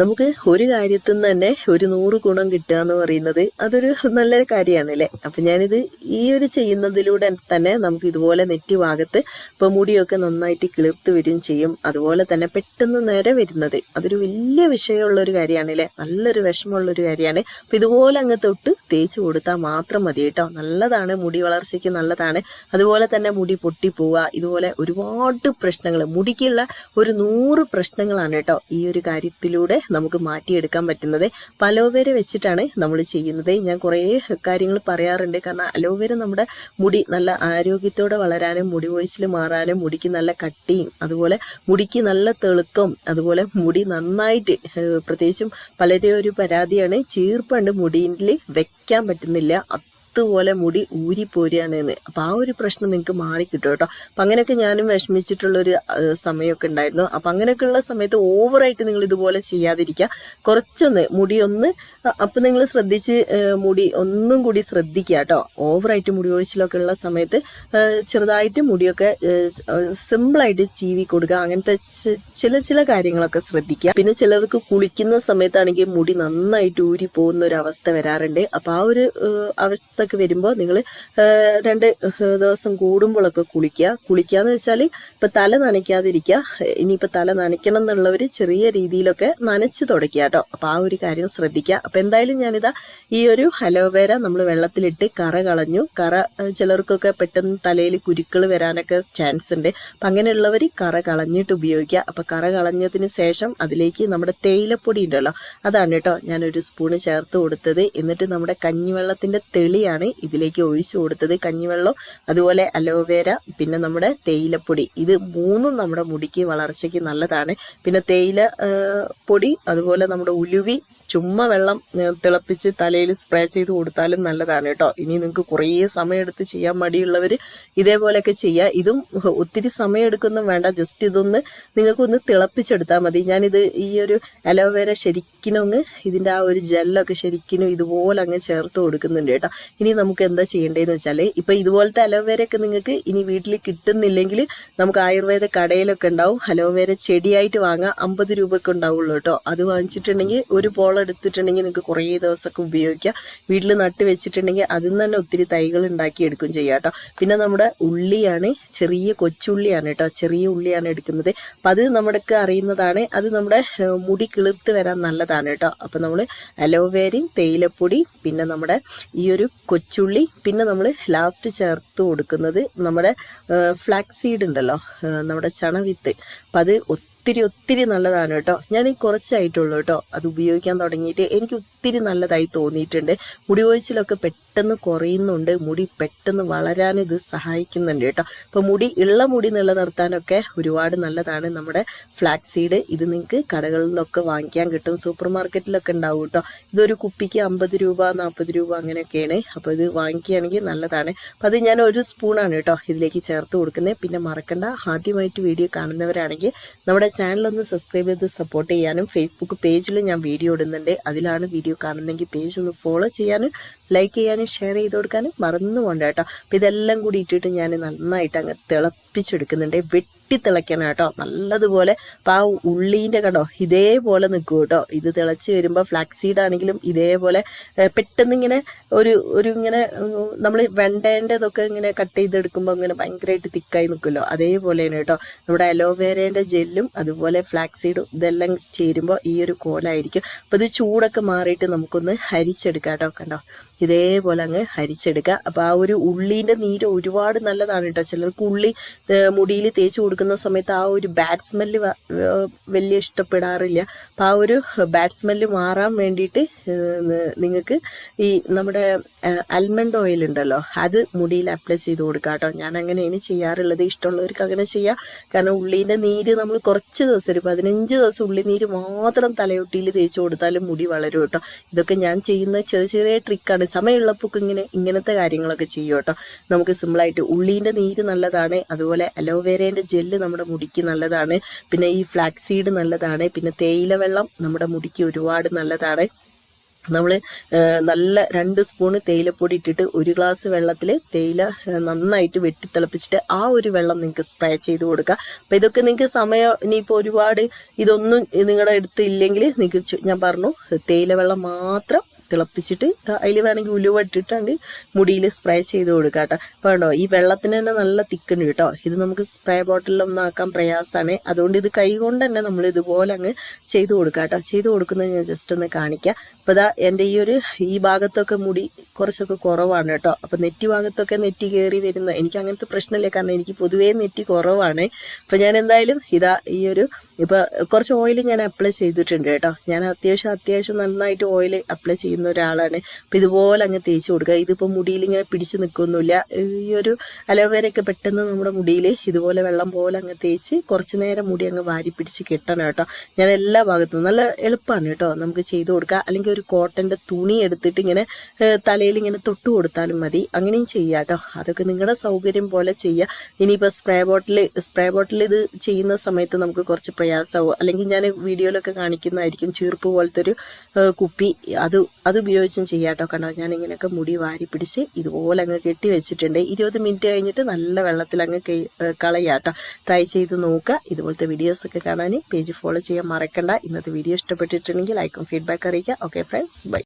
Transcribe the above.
നമുക്ക് ഒരു കാര്യത്തിൽ നിന്ന് തന്നെ ഒരു നൂറ് ഗുണം കിട്ടുക എന്ന് പറയുന്നത് അതൊരു നല്ലൊരു കാര്യമാണ് അല്ലേ? അപ്പം ഞാനിത് ഈ ഒരു ചെയ്യുന്നതിലൂടെ തന്നെ നമുക്ക് ഇതുപോലെ നെറ്റി ഭാഗത്ത് ഇപ്പം മുടിയൊക്കെ നന്നായിട്ട് കിളിർത്ത് വരും ചെയ്യും. അതുപോലെ തന്നെ പെട്ടെന്ന് നേരെ വരുന്നത്. അതൊരു വലിയ വിഷയമുള്ള ഒരു കാര്യമാണ് അല്ലേ? നല്ലൊരു വിഷമമുള്ള ഒരു കാര്യമാണ്. അപ്പം ഇതുപോലെ അങ്ങ് തൊട്ട് തേച്ച് കൊടുത്താൽ മാത്രം മതി കേട്ടോ. നല്ലതാണ് മുടി വളർച്ചയ്ക്ക് നല്ലതാണ്. അതുപോലെ തന്നെ മുടി പൊട്ടിപ്പോവുക. ഇതുപോലെ ഒരുപാട് പ്രശ്നങ്ങൾ. മുടിക്കുള്ള ഒരു നൂറ് പ്രശ്നങ്ങളാണ് കേട്ടോ ഈ ഒരു കാര്യത്തിലൂടെ നമുക്ക് മാറ്റിയെടുക്കാൻ പറ്റുന്നത്. അലോവേര വെച്ചിട്ടാണ് നമ്മൾ ചെയ്യുന്നത്. ഞാൻ കുറേ കാര്യങ്ങൾ പറയാറുണ്ട്. കാരണം അലോവേര നമ്മുടെ മുടി നല്ല ആരോഗ്യത്തോടെ വളരാനും മുടി വോയിസിൽ മാറാനും മുടിക്ക് നല്ല കട്ടിയും അതുപോലെ മുടിക്ക് നല്ല തെളുക്കം അതുപോലെ മുടി നന്നായിട്ട് പ്രത്യേകിച്ചും പലരെയും ഒരു പരാതിയാണ് ചീർപ്പുണ്ട് മുടിയിൽ വെക്കാൻ പറ്റുന്നില്ല. അതുപോലെ മുടി ഊരിപ്പോരുകയാണ് എന്ന് അപ്പം ആ ഒരു പ്രശ്നം നിങ്ങൾക്ക് മാറിക്കിട്ടും കേട്ടോ. അപ്പം അങ്ങനെയൊക്കെ ഞാനും വിഷമിച്ചിട്ടുള്ളൊരു സമയമൊക്കെ ഉണ്ടായിരുന്നു. അപ്പം അങ്ങനെയൊക്കെയുള്ള സമയത്ത് ഓവറായിട്ട് നിങ്ങൾ ഇതുപോലെ ചെയ്യാതിരിക്കുക. കുറച്ചൊന്ന് മുടി ഒന്ന് അപ്പം നിങ്ങൾ ശ്രദ്ധിച്ച് മുടി ഒന്നും കൂടി ശ്രദ്ധിക്കുക കേട്ടോ. ഓവറായിട്ട് മുടി ഒഴിച്ചിലൊക്കെ ഉള്ള സമയത്ത് ചെറുതായിട്ട് മുടിയൊക്കെ സിമ്പിളായിട്ട് ചീവി കൊടുക്കുക. അങ്ങനത്തെ ചില ചില കാര്യങ്ങളൊക്കെ ശ്രദ്ധിക്കുക. പിന്നെ ചിലർക്ക് കുളിക്കുന്ന സമയത്താണെങ്കിൽ മുടി നന്നായിട്ട് ഊരി പോകുന്ന ഒരു അവസ്ഥ വരാറുണ്ട്. അപ്പം ആ ഒരു ഏഹ്, അവസ്ഥക്ക് വരുമ്പോൾ നിങ്ങൾ രണ്ട് ദിവസം കൂടുമ്പോഴൊക്കെ കുളിക്കുക. കുളിക്കുക എന്ന് വെച്ചാൽ ഇപ്പം തല നനയ്ക്കാതിരിക്കുക. ഇനിയിപ്പോൾ തല നനയ്ക്കണം എന്നുള്ളവർ ചെറിയ രീതിയിലൊക്കെ നനച്ച് തുടയ്ക്കുക കേട്ടോ. അപ്പം ആ ഒരു കാര്യം ശ്രദ്ധിക്കുക. അപ്പം എന്തായാലും ഞാനിതാ ഈ ഒരു അലോവേര നമ്മൾ വെള്ളത്തിലിട്ട് കറ കളഞ്ഞു. കറ ചിലർക്കൊക്കെ പെട്ടെന്ന് തലയിൽ കുരുക്കൾ വരാനൊക്കെ ചാൻസ് ഉണ്ട്. അപ്പം അങ്ങനെയുള്ളവർ കറ കളഞ്ഞിട്ട് ഉപയോഗിക്കുക. അപ്പം കറ കളഞ്ഞതിന് ശേഷം അതിലേക്ക് നമ്മുടെ തേയിലപ്പൊടി ഉണ്ടല്ലോ അതാണ് കേട്ടോ ഞാനൊരു സ്പൂണ് ചേർത്ത് കൊടുത്തത്. എന്നിട്ട് നമ്മുടെ കഞ്ഞിവെള്ളത്തിന്റെ തെളിയാണ് ഇതിലേക്ക് ഒഴിച്ചു കൊടുത്തത് കഞ്ഞിവെള്ളം അതുപോലെ അലോവേര പിന്നെ നമ്മുടെ തേയിലപ്പൊടി. ഇത് മൂന്നും നമ്മുടെ മുടിക്ക് വളർച്ചയ്ക്ക് നല്ലതാണ്. പിന്നെ തേയില പൊടി അതുപോലെ നമ്മുടെ ഉലുവി ചുമ്മാ വെള്ളം തിളപ്പിച്ച് തലയിൽ സ്പ്രേ ചെയ്ത് കൊടുത്താലും നല്ലതാണ് കേട്ടോ. ഇനി നിങ്ങൾക്ക് കുറേ സമയമെടുത്ത് ചെയ്യാൻ മടിയുള്ളവർ ഇതേപോലെയൊക്കെ ചെയ്യുക ഇതും ഒത്തിരി സമയമെടുക്കൊന്നും വേണ്ട. ജസ്റ്റ് ഇതൊന്ന് നിങ്ങൾക്കൊന്ന് തിളപ്പിച്ചെടുത്താൽ മതി. ഞാനിത് ഈ ഒരു അലോവേര ശരിക്കും അങ്ങ് ഇതിന്റെ ആ ഒരു ജെല്ലൊക്കെ ശരിക്കും ഇതുപോലെ അങ്ങ് ചേർത്ത് കൊടുക്കുന്നുണ്ട് കേട്ടോ. ഇനി നമുക്ക് എന്താ ചെയ്യേണ്ടതെന്ന് വെച്ചാൽ ഇപ്പം ഇതുപോലത്തെ അലോവേര ഒക്കെ നിങ്ങൾക്ക് ഇനി വീട്ടിൽ കിട്ടുന്നില്ലെങ്കിൽ നമുക്ക് ആയുർവേദ കടയിലൊക്കെ ഉണ്ടാവും. അലോവേര ചെടിയായിട്ട് വാങ്ങാം. അമ്പത് രൂപയ്ക്ക് ഉണ്ടാവുള്ളൂ കേട്ടോ. അത് വാങ്ങിച്ചിട്ടുണ്ടെങ്കിൽ ഒരു പോളം എടുത്തിട്ടുണ്ടെങ്കിൽ നിങ്ങൾക്ക് കുറേ ദിവസമൊക്കെ ഉപയോഗിക്കാം. വീട്ടിൽ നട്ട് വെച്ചിട്ടുണ്ടെങ്കിൽ അതിൽ നിന്ന് തന്നെ ഒത്തിരി തൈകൾ ഉണ്ടാക്കി എടുക്കും ചെയ്യാം കേട്ടോ. പിന്നെ നമ്മുടെ ഉള്ളിയാണ് ചെറിയ കൊച്ചുള്ളിയാണ് കേട്ടോ. ചെറിയ ഉള്ളിയാണ് എടുക്കുന്നത്. അപ്പം അത് നമ്മുടെയൊക്കെ അറിയുന്നതാണ്. അത് നമ്മുടെ മുടി കിളിർത്ത് വരാൻ നല്ലതാണ് കേട്ടോ. അപ്പം നമ്മൾ അലോവേരയും തേയിലപ്പൊടി പിന്നെ നമ്മുടെ ഈ ഒരു കൊച്ചുള്ളി പിന്നെ നമ്മൾ ലാസ്റ്റ് ചേർത്ത് കൊടുക്കുന്നത് നമ്മുടെ ഫ്ലാക്സ് സീഡ് ഉണ്ടല്ലോ നമ്മുടെ ചണവിത്ത്. അപ്പം അത് ഒത്തിരി ഒത്തിരി നല്ലതാണ് കേട്ടോ. ഞാൻ ഈ കുറച്ചായിട്ടുള്ളൂ കേട്ടോ. അത് ഉപയോഗിക്കാൻ തുടങ്ങിയിട്ട് എനിക്ക് ഒത്തിരി നല്ലതായി തോന്നിയിട്ടുണ്ട്. മുടി ഒഴിച്ചിലൊക്കെ പെട്ടെന്ന് കുറയുന്നുണ്ട്. മുടി പെട്ടെന്ന് വളരാൻ ഇത് സഹായിക്കുന്നുണ്ട് കേട്ടോ. അപ്പോൾ മുടി ഉള്ള മുടി നിലനിർത്താനൊക്കെ ഒരുപാട് നല്ലതാണ് നമ്മുടെ ഫ്ലാക്സ് സീഡ്. ഇത് നിങ്ങൾക്ക് കടകളിൽ നിന്നൊക്കെ വാങ്ങിക്കാൻ കിട്ടും. സൂപ്പർ മാർക്കറ്റിലൊക്കെ ഉണ്ടാവും കേട്ടോ. ഇതൊരു കുപ്പിക്ക് അമ്പത് രൂപ നാൽപ്പത് രൂപ അങ്ങനെയൊക്കെയാണ്. അപ്പോൾ ഇത് വാങ്ങിക്കുകയാണെങ്കിൽ നല്ലതാണ്. അപ്പം അത് ഞാൻ ഒരു സ്പൂണാണ് കേട്ടോ ഇതിലേക്ക് ചേർത്ത് കൊടുക്കുന്നത്. പിന്നെ മറക്കണ്ട. ആദ്യമായിട്ട് വീഡിയോ കാണുന്നവരാണെങ്കിൽ നമ്മുടെ ചാനലൊന്ന് സബ്സ്ക്രൈബ് ചെയ്ത് സപ്പോർട്ട് ചെയ്യാനും ഫേസ്ബുക്ക് പേജിൽ ഞാൻ വീഡിയോ ഇടുന്നുണ്ട്. അതിലാണ് വീഡിയോ കാണുന്നെങ്കിൽ പേജ് ഒന്ന് ഫോളോ ചെയ്യാനും ലൈക്ക് ചെയ്യാനും ഷെയർ ചെയ്ത് കൊടുക്കാനും മറന്നു പോകണ്ട കേട്ടോ. അപ്പം ഇതെല്ലാം കൂടി ഇട്ടിട്ട് ഞാൻ നന്നായിട്ട് അങ്ങ് തിളപ്പിച്ചെടുക്കുന്നുണ്ട്. വെട്ടി തിളയ്ക്കണം കേട്ടോ. നല്ലതുപോലെ അപ്പം ആ ഉള്ളീന്റെ കണ്ടോ? ഇതേപോലെ നിൽക്കും കേട്ടോ. ഇത് തിളച്ച് വരുമ്പോൾ ഫ്ലാക്സീഡ് ആണെങ്കിലും ഇതേപോലെ പെട്ടെന്ന് ഇങ്ങനെ ഒരു ഒരു ഇങ്ങനെ നമ്മൾ വെണ്ടേന്റെതൊക്കെ ഇങ്ങനെ കട്ട് ചെയ്തെടുക്കുമ്പോൾ ഇങ്ങനെ ഭയങ്കരമായിട്ട് തിക്കായി നിൽക്കുമല്ലോ. അതേപോലെയാണ് കേട്ടോ. നമ്മുടെ അലോവേരേന്റെ ജെല്ലും അതുപോലെ ഫ്ലാക്സീഡും ഇതെല്ലാം ചേരുമ്പോൾ ഈ ഒരു കോലായിരിക്കും. അപ്പോൾ ഇത് ചൂടൊക്കെ മാറിയിട്ട് നമുക്കൊന്ന് ഹരിച്ചെടുക്കാം കേട്ടോ. കണ്ടോ? ഇതേപോലെ അങ്ങ് ഹരിച്ചെടുക്കുക. അപ്പോൾ ആ ഒരു ഉള്ളീന്റെ നീര് ഒരുപാട് നല്ലതാണ് കേട്ടോ. ചിലർക്ക് ഉള്ളി മുടിയിൽ തേച്ച് കൊടുക്കുന്ന സമയത്ത് ആ ഒരു ബാഡ് സ്മെല്ല് വലിയ ഇഷ്ടപ്പെടാറില്ല. അപ്പോൾ ആ ഒരു ബാഡ് സ്മെല്ല് മാറാൻ വേണ്ടിയിട്ട് നിങ്ങൾക്ക് ഈ നമ്മുടെ അൽമണ്ട് ഓയിൽ ഉണ്ടല്ലോ അത് മുടിയിൽ അപ്ലൈ ചെയ്ത് കൊടുക്കുക കേട്ടോ. ഞാൻ അങ്ങനെയാണ് ചെയ്യാറുള്ളത്. ഇഷ്ടമുള്ളവർക്ക് അങ്ങനെ ചെയ്യാം. കാരണം ഉള്ളീന്റെ നീര് നമ്മൾ കുറച്ച് ദിവസം ഒരു പതിനഞ്ച് ദിവസം ഉള്ളി നീര് മാത്രം തലയൊട്ടിയിൽ തേച്ച് കൊടുത്താലും മുടി വളരും കേട്ടോ. ഇതൊക്കെ ഞാൻ ചെയ്യുന്ന ചെറിയ ചെറിയ ട്രിക്കാണ് സമയമുള്ളപ്പോൾ ഇങ്ങനെ ഇങ്ങനത്തെ കാര്യങ്ങളൊക്കെ ചെയ്യും കേട്ടോ. നമുക്ക് സിമ്പിളായിട്ട് ഉള്ളീന്റെ നീര് നല്ലതാണ് അതുപോലെ അലോവേരേന്റെ ജെല്ല് നമ്മുടെ മുടിക്ക് നല്ലതാണ് പിന്നെ ഈ ഫ്ലാക്സ് സീഡ് നല്ലതാണ് പിന്നെ തേയില വെള്ളം നമ്മുടെ മുടിക്ക് ഒരുപാട് നല്ലതാണ്. നമ്മൾ നല്ല രണ്ട് സ്പൂണ് തേയിലപ്പൊടി ഇട്ടിട്ട് ഒരു ഗ്ലാസ് വെള്ളത്തിൽ തേയില നന്നായിട്ട് വെട്ടിത്തിളപ്പിച്ചിട്ട് ആ ഒരു വെള്ളം നിങ്ങൾക്ക് സ്പ്രേ ചെയ്ത് കൊടുക്കുക അപ്പം ഇതൊക്കെ നിങ്ങൾക്ക് സമയം ഇനിയിപ്പോൾ ഒരുപാട് ഇതൊന്നും നിങ്ങളുടെ അടുത്ത് ഇല്ലെങ്കിൽ നിങ്ങൾക്ക് ഞാൻ പറഞ്ഞു തേയില വെള്ളം മാത്രം തിളപ്പിച്ചിട്ട് അതിൽ വേണമെങ്കിൽ ഉലുവ ഇട്ടിട്ടാണ്ട് മുടിയിൽ സ്പ്രേ ചെയ്ത് കൊടുക്കുക കേട്ടോ. അപ്പോൾ കണ്ടോ ഈ വെള്ളത്തിന് തന്നെ നല്ല തിക്കുണ്ട് കേട്ടോ. ഇത് നമുക്ക് സ്പ്രേ ബോട്ടിലൊന്നും ആക്കാൻ പ്രയാസമാണ് അതുകൊണ്ട് ഇത് കൈ കൊണ്ട് തന്നെ നമ്മൾ ഇതുപോലെ അങ്ങ് ചെയ്ത് കൊടുക്കുക കേട്ടോ. ചെയ്ത് കൊടുക്കുന്നത് ഞാൻ ജസ്റ്റ് ഒന്ന് കാണിക്കാം. അപ്പോൾ ഇതാ എന്റെ ഈ ഒരു ഈ ഭാഗത്തൊക്കെ മുടി കുറച്ചൊക്കെ കുറവാണ് കേട്ടോ. അപ്പോൾ നെറ്റി ഭാഗത്തൊക്കെ നെറ്റി കയറി വരുന്ന എനിക്ക് അങ്ങനത്തെ പ്രശ്നമില്ല. കാരണം എനിക്ക് പൊതുവേ നെറ്റി കുറവാണ്. അപ്പോൾ ഞാൻ എന്തായാലും ഇതാ ഈ ഒരു ഇപ്പോൾ കുറച്ച് ഓയിൽ ഞാൻ അപ്ലൈ ചെയ്തിട്ടുണ്ട് കേട്ടോ. ഞാൻ അത്യാവശ്യം അത്യാവശ്യം നന്നായിട്ട് ഓയിൽ അപ്ലൈ ചെയ്യുന്ന ഒരാളാണ്. അപ്പം ഇതുപോലെ അങ്ങ് തേച്ച് കൊടുക്കുക. ഇതിപ്പോൾ മുടിയിൽ ഇങ്ങനെ പിടിച്ച് നിൽക്കൊന്നുമില്ല. ഈ ഒരു അലോവേരയൊക്കെ പെട്ടെന്ന് നമ്മുടെ മുടിയിൽ ഇതുപോലെ വെള്ളം പോലെ അങ്ങ് തേച്ച് കുറച്ച് നേരം മുടി അങ്ങ് വാരി പിടിച്ച് കെട്ടണം കേട്ടോ. ഞാൻ എല്ലാ ഭാഗത്തും നല്ല എളുപ്പമാണ് കേട്ടോ. നമുക്ക് ചെയ്ത് കൊടുക്കുക. അല്ലെങ്കിൽ ഒരു കോട്ടന്റെ തുണി എടുത്തിട്ട് ഇങ്ങനെ തലയിൽ ഇങ്ങനെ തൊട്ട് കൊടുത്താലും മതി. അങ്ങനെയും ചെയ്യാം കേട്ടോ. അതൊക്കെ നിങ്ങളുടെ സൗകര്യം പോലെ ചെയ്യുക ഇനിയിപ്പോൾ സ്പ്രേ ബോട്ടിൽ സ്പ്രേ ബോട്ടിൽ ഇത് ചെയ്യുന്ന സമയത്ത് നമുക്ക് കുറച്ച് പ്രയാസമാവും. അല്ലെങ്കിൽ ഞാൻ വീഡിയോയിലൊക്കെ കാണിക്കുന്നതായിരിക്കും. ചീർപ്പ് പോലത്തെ ഒരു കുപ്പി. അത് അത് ഉപയോഗിച്ചും ചെയ്യാം കേട്ടോ കണ്ടോ ഞാൻ ഇങ്ങനെയൊക്കെ മുടി വാരി പിടിച്ച് ഇതുപോലെ അങ്ങ് കെട്ടി വെച്ചിട്ടുണ്ട്. ഇരുപത് മിനിറ്റ് കഴിഞ്ഞിട്ട് നല്ല വെള്ളത്തിൽ അങ്ങ് കളയാട്ടോ. ട്രൈ ചെയ്ത് നോക്കുക. ഇതുപോലത്തെ വീഡിയോസ് ഒക്കെ കാണാൻ പേജ് ഫോളോ ചെയ്യാൻ മറക്കണ്ട. ഇന്നത്തെ വീഡിയോ ഇഷ്ടപ്പെട്ടിട്ടുണ്ടെങ്കിൽ ലൈക്കും ഫീഡ്ബാക്ക് അറിയിക്കുക. Okay friends bye